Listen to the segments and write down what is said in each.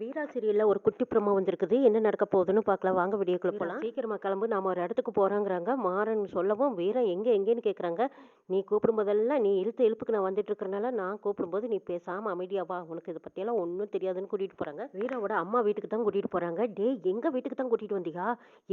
வீரா சீரியல்ல ஒரு குட்டி ப்ரோமோ வந்திருக்குது. என்ன நடக்க போகுதுன்னு பார்க்கலாம். வாங்க வீடியோக்குள்ள போலாம். சீக்கிரமா கிளம்பு. நாம ஒரு இடத்துக்கு போறோங்கிறாங்க. மாறன் சொல்லவும் வீரா எங்க எங்கேன்னு கேக்குறாங்க. நீ கூப்பிடும் போதெல்லாம் நீ இழுத்து இழுப்புக்கு நான் வந்துட்டு இருக்கறனால நான் கூப்பிடும்போது நீ பேசாம அமைதியா வா. உனக்கு இதை பத்தியெல்லாம் ஒன்றும் தெரியாதுன்னு கூட்டிட்டு போறாங்க. வீராவோட அம்மா வீட்டுக்கு தான் கூட்டிட்டு போறாங்க. டே எங்க வீட்டுக்கு தான் கூட்டிட்டு வந்தியா?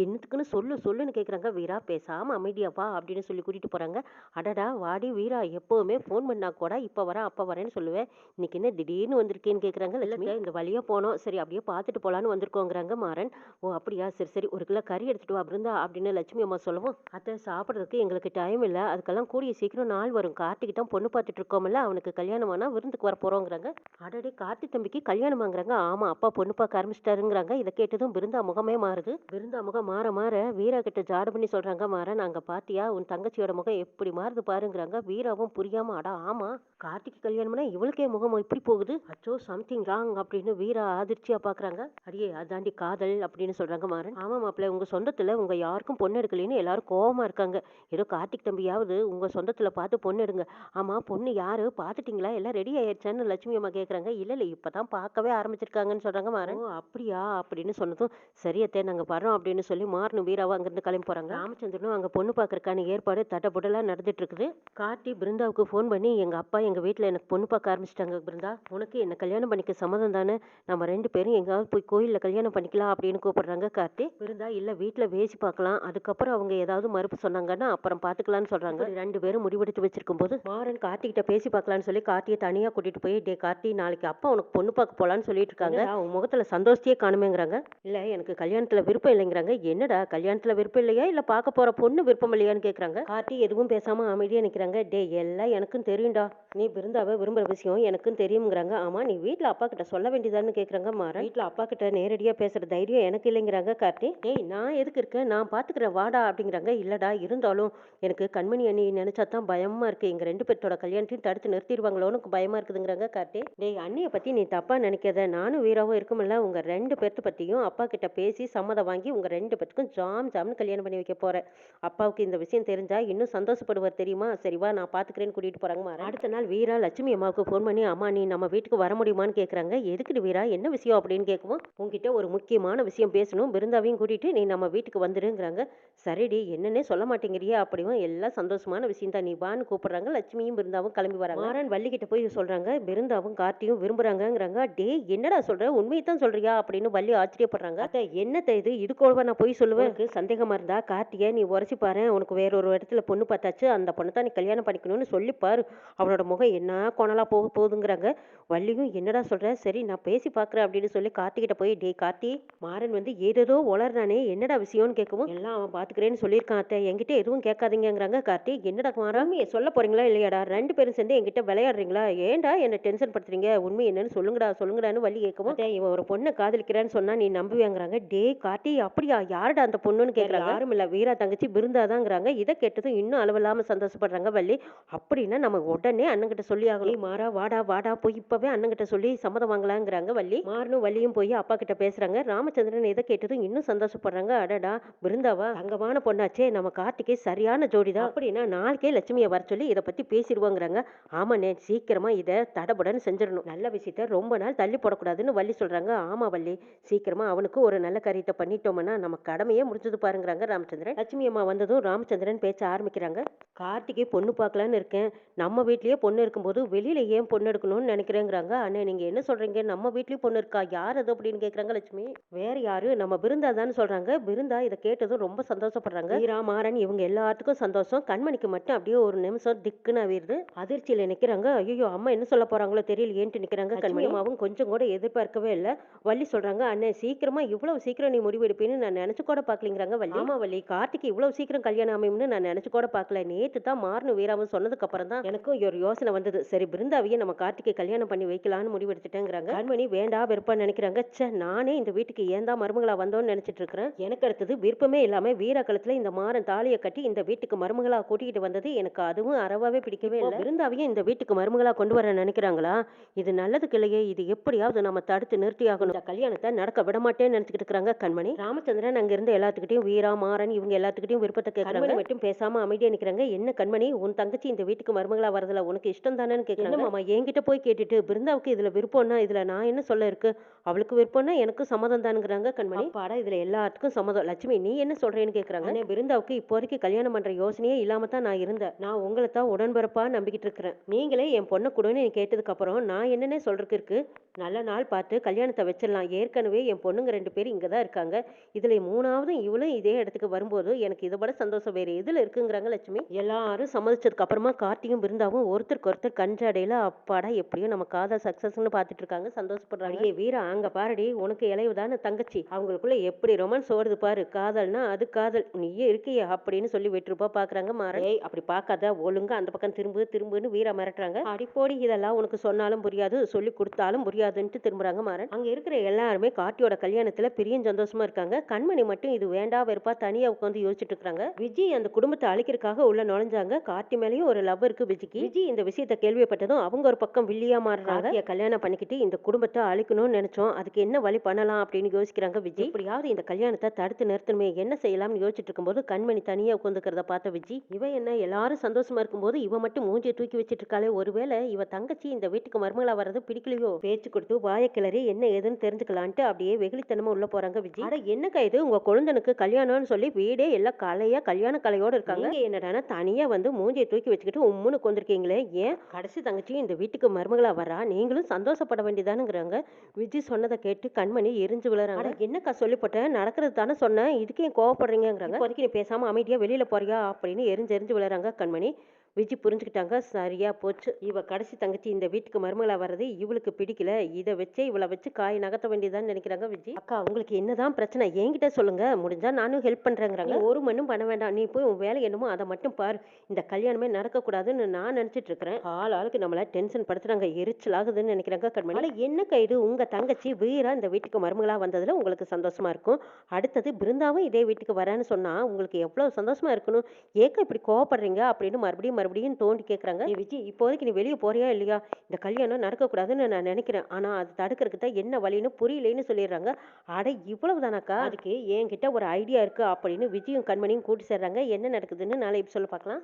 என்னத்துக்குன்னு சொல்லு சொல்லுன்னு கேக்குறாங்க. வீரா பேசாம அமைதியா வா அப்படின்னு சொல்லி கூட்டிட்டு போறாங்க. அடடா வாடி வீரா. எப்பவுமே ஃபோன் பண்ணா கூட இப்ப வரேன் அப்ப வரேன்னு சொல்லுவேன் இன்னைக்கு என்ன திடீர்னு வந்திருக்கேன்னு கேக்குறாங்க லட்சுமி. இந்த வழியா போனோம். சரி அப்படியே பார்த்துட்டு போகலான்னு வந்திருக்கோங்கிறாங்க மாறன். ஓ அப்படியா? சரி சரி ஒரு கிலோ கறி எடுத்துட்டு வா பிருந்தா அப்படின்னு லட்சுமி அம்மா சொல்லவும். அத்தை சாப்பிட்றதுக்கு எங்களுக்கு டைம் இல்லை. அதுக்கெல்லாம் கூடிய சீக்கிரம் நாள் வரும். கார்த்திக்கு தான் பொண்ணு பார்த்துட்டு இருக்கோம்ல அவனுக்கு கல்யாணம் ஆனால் விருந்துக்கு வர போகிறோங்கிறாங்க அடடே கார்த்தி தம்பிக்கு கல்யாணமாங்கிறாங்க. ஆமாம் அப்பா பொண்ணு பார்க்க ஆரம்பிச்சிட்டாருங்கிறாங்க. இதை கேட்டதும் விருந்தா முகமே மாறுது. விருந்தா முகம் மாற மாற வீரா கிட்ட ஜாடு பண்ணி சொல்கிறாங்க மாறன். அங்கே பாத்தியா? உன் தங்கச்சியோட முகம் எப்படி மாறுது பாருங்கிறாங்க. வீராவும் புரியாம அடா ஆமாம் கார்த்திக்கு கல்யாணம்னா இவளுக்கே முகம் இப்படி போகுது? அச்சோ சம்திங் ராங் அப்படின்னு வீரா அதிர்ச்சியா பாக்குறாங்க. அடியே அதாண்டி காதல் அப்படின்னு சொல்றாங்க மாறன். ஆமா மாப்பிள்ள உங்க சொந்தத்துல உங்க யாருக்கும் பொண்ணு எடுக்கலைன்னு எல்லாரும் கோவமா இருக்காங்க. ஏதோ கார்த்திக் தம்பியாவது உங்க சொந்தத்துல பார்த்து பொண்ணு எடுங்க. ஆமா பொண்ணு யாரு? பாத்துட்டீங்களா எல்லாம் ரெடி ஆயிடுச்சான்னு லட்சுமி அம்மா கேக்குறாங்க. இல்ல இல்ல இப்பதான் பார்க்கவே ஆரம்பிச்சிருக்காங்கன்னு சொல்றாங்க மாறன். ஓ அப்படியா? அப்படின்னு சொன்னதும் சரியத்தே நாங்க வரோம் அப்படின்னு சொல்லி மாறனும் வீராவும் அங்கிருந்து கிளம்பி போறாங்க. ராமச்சந்திரனும் அங்க பொண்ணு பாக்குறதுக்கான ஏற்பாடு தடபுடலா நடந்துட்டு இருக்குது கார்த்தி பிருந்தாவுக்கு ஃபோன் பண்ணி எங்க அப்பா எங்க வீட்ல எனக்கு பொண்ணு பார்க்க ஆரம்பிச்சிட்டாங்க பிருந்தா. உனக்கு என்ன கல்யாணம் பண்ணிக்க சம்மதம் தானே? நம்ம ரெண்டு பேரும் எங்காவது போய் கோயில்ல கல்யாணம் பண்ணிக்கலாம் அப்படின்னு கூப்பிடுறாங்க கார்த்தி. பிருந்தா இல்ல வீட்ல பேசி பார்க்கலாம். அதுக்கப்புறம் அவங்க ஏதாவது மறுப்பு சொன்னாங்கன்னா அப்புறம் பாத்துக்கலாம்னு சொல்றாங்க. இப்படி ரெண்டு பேரும் முடிவெடுத்து வச்சிருக்கும் போது மாறன் கார்த்தி கிட்ட பேசி பார்க்கலாம்னு சொல்லி கார்த்தியை தனியா கூட்டிட்டு போய் டே கார்த்தி நாளைக்கு அப்பா உனக்கு பொண்ணு பார்க்க போலான்னு சொல்லிட்டு இருக்காங்க. உன் முகத்துல சந்தோஷத்தையே காணுமேங்கிறாங்க. இல்ல எனக்கு கல்யாணத்துல விருப்பம் இல்லைங்கிறாங்க. என்னடா கல்யாணத்துல விருப்பம் இல்லையா? இல்ல பார்க்க போற பொண்ணு விருப்பம் இல்லையான்னு கேக்குறாங்க. கார்த்தி எதுவும் பேசாம அமைதியா நிக்கிறாங்க. டே எல்லாம் எனக்கும் தெரியும்டா. நீ பிருந்தாவை விரும்புற விஷயம் எனக்கும் தெரியுங்கிறாங்க ஆமா நீ வீட்ல அப்பா கிட்ட சொல்ல வேண்டியதான்னு கேக்குறாங்க மாறன். வீட்ல அப்பா கிட்ட நேரடியா பேசுற தைரியம் எனக்கு இல்லைங்கிறாங்க கார்த்தி. டேய் நான் எதுக்கு இருக்கேன்? நான் பாத்துக்கிறேன் வாடா அப்படிங்கிறாங்க. இல்லடா இருந்தாலும் எனக்கு கண்மணி அண்ணி நினைச்சா தான் பயமா இருக்கு. எங்க ரெண்டு பேர்த்தோட கல்யாணத்தையும் தடுத்து நிறுத்திடுவாங்களோன்னு பயமா இருக்குதுங்கிறாங்க கார்த்தி. டேய் அண்ணிய பத்தி நீ தப்பா நினைக்காத. நானும் வீராவும் இருக்குமில்ல. உங்க ரெண்டு பேர்த்த பத்தியும் அப்பா கிட்ட பேசி சம்மதம் வாங்கி உங்க ரெண்டு பேர்த்துக்கும் ஜாம் ஜாம்னு கல்யாணம் பண்ணி வைக்க போறேன். அப்பாவுக்கு இந்த விஷயம் தெரிஞ்சா இன்னும் சந்தோஷப்படுவார் தெரியுமா? சரிவா நான் பாத்துக்கிறேன்னு கூட்டிட்டு போறாங்க அடுத்த நாள் வீரா லட்சுமி அம்மாவுக்கு ஃபோன் பண்ணி அம்மா நீ நம்ம வீட்டுக்கு வர முடியுமான்னு கேக்குறாங்க. எதுக்குடி வீரா? என்ன விஷயம் அப்படின்னு கேட்கவும் உங்ககிட்ட ஒரு முக்கியமான விஷயம் பேசணும். பிருந்தாவையும் கூட்டிட்டு நீ நம்ம வீட்டுக்கு வந்துருங்கிறாங்க. சரிடி என்னன்னே சொல்ல மாட்டேங்கிறியா அப்படியும் எல்லாம் சந்தோஷமான விஷயம் தான் நீ வான்னு கூப்பிடுறாங்க. லட்சுமியும் பிருந்தாவும் கிளம்பி வராங்க. மாறன் வள்ளி கிட்ட போய் சொல்றாங்க. பிருந்தாவும் கார்த்தியும் விரும்புறாங்கங்கிறாங்க. டே என்னடா சொல்ற? உண்மையை தான் சொல்றியா? அப்படின்னு வள்ளி ஆச்சரியப்படுறாங்க. அத்தை, என்னத்தை இது? இது கூட நான் போய் சொல்லுவேன்? உனக்கு சந்தேகமா இருந்தா கார்த்திகை நீ உரைச்சி பாரு. உனக்கு வேற ஒரு இடத்துல பொண்ணு பார்த்தாச்சு. அந்த பொண்ணை தான் நீ கல்யாணம் பண்ணிக்கணும்னு சொல்லி பாரு. அவனோட முகம் என்ன கோணலா போக போகுதுங்கிறாங்க. வள்ளியும் என்னடா சொல்ற? சரி நான் பேசி பார்க்கறேன் அப்படின்னு சொல்லி கார்த்திகிட்ட போய் டே கார்த்தி மாறன் வந்து ஏதேதோ உளர்றானே என்னடா விஷயம்னு கேட்கவும் எல்லாம் அவன் பாத்துக்கிறேன்னு சொல்லியிருக்கான் அத்தை. என்கிட்ட எதுவும் கேட்காதீங்கங்கிறாங்க கார்த்தி. என்னடா மாறாம சொல்ல போறீங்களா இல்லையாடா? ரெண்டு பேரும் சேர்ந்து என்கிட்ட விளையாடுறீங்களா? ஏன்டா என்ன டென்ஷன் படுத்துறீங்க? உண்மை என்னன்னு சொல்லுங்கடா சொல்லுங்கடான்னு வள்ளி கேட்கவும் இவன் ஒரு பொண்ணை காதலிக்கிறான்னு சொன்னா நீ நம்புவேங்கிறாங்க. டே கார்த்தி அப்படியா? யாருடா அந்த பொண்ணுன்னு கேட்கறாங்க? யாரும் இல்ல. வீரா தங்கச்சி பிருந்தாதாங்கிறாங்க இதை கேட்டதும் இன்னும் அளவில்லாம சந்தோஷப்படுறாங்க வள்ளி. அப்படின்னா நம்ம உடனே அண்ணன்கிட்ட சொல்லி ஆகணும் "ஏய், மாறா வாடா வாடா போய் இப்பவே அண்ணன்கிட்ட சொல்லி சம்மதம் வாங்கலாங்கிறாங்க வள்ளி. மாறனும் வள்ளியும் போய் அப்பா கிட்ட பேசுறாங்க. ராமச்சந்திரன் இதை கேட்டதும் இன்னும் சந்தோஷப்படுறாங்க. அடடா பிருந்தாவா தங்கமான பொண்ணாச்சே. நம்ம கார்த்திகை சரியான ஜோடிதான். அப்படின்னா நாளைக்கே லட்சுமியை வர சொல்லி இதை பத்தி பேசிடுவோங்கிறாங்க. ஆமாண்ணே சீக்கிரமா இதை தடபுடன்னு செஞ்சிடணும். நல்ல விஷயத்த ரொம்ப நாள் தள்ளி போடக்கூடாதுன்னு வள்ளி சொல்றாங்க. ஆமா வள்ளி சீக்கிரமா அவனுக்கு ஒரு நல்ல காரியத்தை பண்ணிட்டோம்னா நம்ம கடமையே முடிஞ்சது பாருங்கிறாங்க ராமச்சந்திரன். லட்சுமி அம்மா வந்ததும் ராமச்சந்திரன் பேச ஆரம்பிக்கிறாங்க. கார்த்திகை பொண்ணு பார்க்கலான்னு இருக்கேன். நம்ம வீட்லயே பொண்ணு இருக்கும்போது வெளியில ஏன் பொண்ணு எடுக்கணும்னு நினைக்கிறேங்கிறாங்க. அண்ணே நீங்க என்ன சொல்றீங்க? நம்ம வீட்லயும் பொண்ணு இருக்கா? யார் அது அப்படின்னு கேக்குறாங்க லட்சுமி. வேற யாரு? நம்ம பிருந்தா தான் சொல்றாங்க. பிருந்தா இதை கேட்டதும் ரொம்ப சந்தோஷப்படுறாங்க. வீரா மாறன் இவங்க எல்லாத்துக்கும் சந்தோஷம். கண்மணிக்கு மட்டும் அப்படியே ஒரு நிமிஷம் திக்குன்னு அவிருது அதிர்ச்சியில நிக்கிறாங்க. ஐயோ அம்மா என்ன சொல்ல போறாங்களோ தெரியல ஏன்ட்டு நிக்கிறாங்க கண்மணி. அம்மாவும் கொஞ்சம் கூட எதிர்பார்க்கவே இல்ல. வள்ளி சொல்றாங்க அண்ணே சீக்கிரமா இவ்வளவு சீக்கிரம் நீ முடிவு எடுப்பேன்னு நான் நினைச்சு கூட பாக்கலங்கிறாங்க வள்ளி. ஆமா வள்ளி. கார்த்திக் இவ்வளவு சீக்கிரம் கல்யாணம் அமையும்னு நான் நினைச்சு கூட பார்க்கல. நேத்து தான் மாறனு வீராவும் சொன்னதுக்கு அப்புறம் தான் எனக்கும் ஒரு யோசனை வந்தது. சரி பிருந்தாவையே நம்ம கார்த்திகை கல்யாணம் பண்ணி வைக்கலாம்னு முடிவு எடுத்துட்டேங்கிறாங்க. கண்மணி வேண்டா வெறுப்பா நினைக்கிறாங்க. ச்சே நானே இந்த வீட்டுக்கு ஏன் தான் மருமகளா வந்தோம்னு நினைச்சிட்டு இருக்கிறேன் எனக்கு அடுத்தது விருப்பமே இல்லாம வீரா கழுத்துல இந்த மாறன் தாலியை கட்டி இந்த வீட்டுக்கு மருமகளா கூட்டிக்கிட்டு வந்தது எனக்கு அதுவும் அறவாவே பிடிக்கவே இல்லை. பிருந்தாவையும் இந்த வீட்டுக்கு மருமகளா கொண்டு வர நினைக்கிறாங்களா? இது நல்லதுக்கு இல்லையே. இது எப்படியாவது நம்ம தடுத்து நிறுத்தி ஆகணும் கல்யாணத்தை நடக்க விட மாட்டேன்னு நினைச்சுக்கிட்டு இருக்கிறாங்க கண்மணி. ராமச்சந்திரன் அங்க இருந்து எல்லாத்துக்கிட்டையும் வீரா மாறன் இவங்க எல்லாத்துக்கிட்டையும் விருப்பத்தை கேட்கறாங்க மட்டும் பேசாம அமைதியா நிக்கிறாங்க. என்ன கண்மணி? உன் தங்கச்சி இந்த வீட்டுக்கு மருமகளா வரதுல உனக்கு இஷ்டம் தானேன்னு கேட்கறாங்க மாமா என்கிட்ட போய் கேட்டுட்டு பிருந்தாவுக்கு இதுல விருப்பம்னா இதுல நான் என்ன சொல்ல இருக்கு. அவளுக்கு விருப்பம்னா எனக்கும் சம்மதம் தானுங்கிறாங்க கண்மணி. பாடா இதுல எல்லாத்துக்கும் சம்மதம். லட்சுமி நீ என்ன சொல்றேன்னு கேக்குறாங்க? அண்ணே பிருந்தாவுக்கு இப்போ வரைக்கும் கல்யாணம் பண்ற யோசனையே இல்லாம தான் நான் இருந்தேன். நான் உங்களை தான் உடன்பிறப்பா நம்பிக்கிட்டு இருக்கிறேன். நீங்களே என் பொண்ணை கொடுன்னு நீ கேட்டதுக்கு அப்புறம் நான் என்னன்னே சொல்றதுக்கு இருக்கு? நல்ல நாள் பார்த்து கல்யாணத்தை வச்சிடலாம். ஏற்கனவே என் பொண்ணுங்க ரெண்டு பேரும் இங்க தான் இருக்காங்க. இதுல மூணாவதும் இவளும் இதே இடத்துக்கு வரும்போது எனக்கு இதை விட சந்தோஷம் வேற எதுல இருக்குங்கிறாங்க லட்சுமி. எல்லாரும் சம்மதிச்சதுக்கு அப்புறமா கார்த்தியும் பிருந்தாவும் ஒருத்தருக்கு ஒருத்தர் கஞ்சாடையில அப்பாடா எப்படியோ நம்ம காதல் சக்சஸ்னு பார்த்துட்டு இருக்காங்க. சந்தோஷப்படுறாங்க. ஏய் வீரா அங்க பாருடி உனக்கு இளைவுதான தங்கச்சி. அவங்களுக்குள்ள எப்படி ரொமான்ஸ் ஓடுது பாரு காதல்னா அது காதல். நீயே இருக்கியா அப்படின்னு சொல்லி வெற்றிருப்பா பாக்குறாங்க மாறன். ஏய் அப்படி பாக்காத ஒழுங்கா அந்த பக்கம் திரும்பு திரும்புன்னு வீரா மிரட்டுறாங்க. அடி போடி இதெல்லாம் உனக்கு சொன்னாலும் புரியாது சொல்லி கொடுத்தாலும் புரியாதுன்ட்டு திரும்புறாங்க மாறன். அங்க இருக்கிற எல்லாருமே காட்டியோட கல்யாணத்துல பெரிய சந்தோஷமா இருக்காங்க. கண்மணி மட்டும் இது வேண்டா வெறுப்பா தனியா உட்காந்து யோசிச்சுட்டு இருக்காங்க. விஜய் அந்த குடும்பத்தை அழிக்கிறதுக்காக உள்ள நுழைஞ்சாங்க. கார்த்தி மேலயும் ஒரு லவ் இருக்கு விஜய்க்கு விஜய் இந்த விஷயத்தை கேள்விப்பட்டதும் அவங்க ஒரு பக்கம் வில்லியா மாறுறாங்க. கல்யாணம் பண்ணிக்கிட்டு இந்த குடும்பத்தை அழிக்கணும்னு நினைச்சோம். அதுக்கு என்ன வழி பண்ணலாம் அப்படின்னு யோசிக்கிறாங்க விஜய் இப்படியாவது இந்த கல்யாணத்தை தடுத்து நிறுத்தணுமே என்ன செய்யலாம்னு யோசிச்சுட்டு இருக்கும்போது கண்மணி தனியா உட்காந்துக்கிறத பார்த்த விஜய் இவ என்ன எல்லாரும் சந்தோஷமா இருக்கும்போது இவ மட்டும் மூஞ்சியை தூக்கி வச்சிட்டு இருக்காளே. ஒருவேளை இவ தங்கச்சி இந்த வீட்டுக்கு மருமகளா வர்றது பிடிக்கலையோ? பேச்சு கொடுத்து வாய கிளறி என்ன ஏதுன்னு தெரிஞ்சுக்கலான்ட்டு அப்படியே வெகுளித்தனமா உள்ள போறாங்க விஜய் அட என்னக்கா இது? உங்க குழந்தனுக்கு கல்யாணம்னு சொல்லி வீடே எல்லாம் கலையா கல்யாண கலையோட இருக்காங்க. நீங்க என்னடான்னா தனியா வந்து மூஞ்சியை தூக்கி வச்சுக்கிட்டு உம்முன்னு கொண்டிருக்கீங்களே ஏன் கடைசி தங்கச்சி இந்த வீட்டுக்கு மருமகளா வரா நீங்களும் சந்தோஷப்பட வேண்டியதானுங்கிறாங்க. விஜய் சொன்னதை கேட்டு கண்மணி எரிஞ்சு விழுறாங்க. என்னக்கா சொல்லிப்பட்டேன் நடக்கிறது தானே சொன்னேன். இதுக்கு ஏன் கோவப்படுறீங்கிறாங்க இப்போதைக்கு நீ பேசாம அமைதியா வெளியில போறியா? அப்படின்னு எரிஞ்சு எரிஞ்சு விழுறாங்க கண்மணி. விஜி புரிஞ்சுக்கிட்டாங்க. சரியா போச்சு. இவ கடைசி தங்கச்சி இந்த வீட்டுக்கு மருமகளா வர்றது இவளுக்கு பிடிக்கல. இதை வச்சே இவளை வச்சு காய் நகர்த்த வேண்டியதான்னு நினைக்கிறாங்க விஜி. அக்கா உங்களுக்கு என்னதான் பிரச்சனை? என்கிட்ட சொல்லுங்க. முடிஞ்சா நானும் ஹெல்ப் பண்றேங்கிறாங்க. ஒரு மண்ணும் பண்ண வேண்டாம். நீ போய் உன் வேலை என்னமோ அதை மட்டும் பாரு. இந்த கல்யாணமே நடக்கக்கூடாதுன்னு நான் நினைச்சிட்டு இருக்கிறேன் ஆள் ஆளுக்கு நம்மள டென்ஷன் படுத்துறாங்க. எரிச்சல் ஆகுதுன்னு நினைக்கிறாங்க கண்மணி. ஆனா என்னக்கா இது உங்க தங்கச்சி வீரா இந்த வீட்டுக்கு மருமகளா வந்ததுல உங்களுக்கு சந்தோஷமா இருக்கும். அடுத்தது பிருந்தாவும் இதே வீட்டுக்கு வரேன்னு சொன்னா உங்களுக்கு எவ்வளவு சந்தோஷமா இருக்கணும்? ஏக்க இப்படி கோவப்படுறீங்க அப்படின்னு மறுபடியும் மறுபடியும் தோண்டி கேட்குறாங்க விஜய் இப்போதைக்கு நீ வெளியே போறியா இல்லையா? இந்த கல்யாணம் நடக்கக்கூடாதுன்னு நான் நினைக்கிறேன். ஆனால் அது தடுக்கிறதுக்கு தான் என்ன வழின்னு புரியலைன்னு சொல்லிடுறாங்க. அட இவ்வளவு தானாக்கா அதுக்கு என்கிட்ட ஒரு ஐடியா இருக்கு அப்படின்னு விஜயும் கண்மணியும் கூட்டி சேர்றாங்க. என்ன நடக்குதுன்னு நாளை சொல்ல பார்க்கலாம்